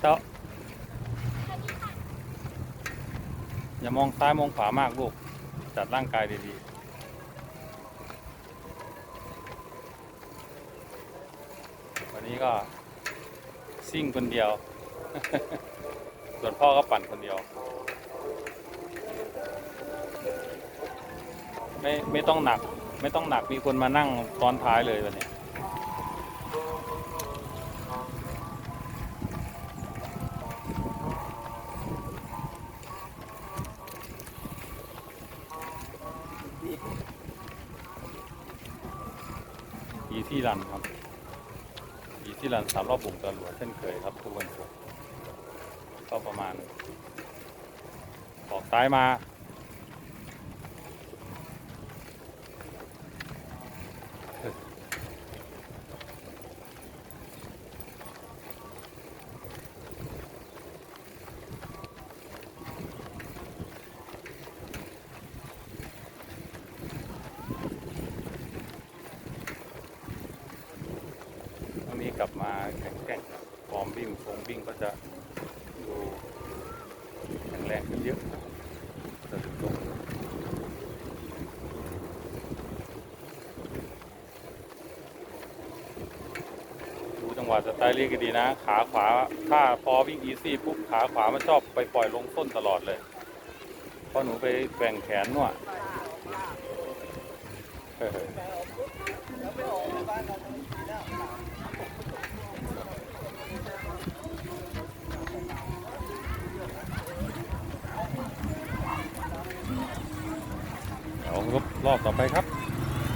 เตออย่ามองซ้ายมองขวามากลูก จัดร่างกายดีๆวันนี้ก็ซิ่งคนเดียว ส่วนพ่อก็ปั่นคนเดียว ไม่ไม่ต้องหนัก ไม่ต้องหนักมีคนมานั่งตอนท้ายเลยวันนี้ อีที่รันครับอีที่รันสามรอบบุกตำรวจเช่นเคยครับทุกวันศุกร์ก็ประมาณออกซ้ายมา กลับมาแข็งแกร่งฟอร์มวิ่งฟงวิ่งก็จะดูแข็งแรงขึ้นเยอะแต่ถึงตรงดูจังหวะสไตล์เรียกดีนะ ขาขวาถ้าพอวิ่งอีซี่ปุ๊บขาขวามันชอบไปปล่อยลงต้นตลอดเลยเพราะหนูไปแกว่งแขนนวดเออ เดี๋ยวรอบต่อไปครับ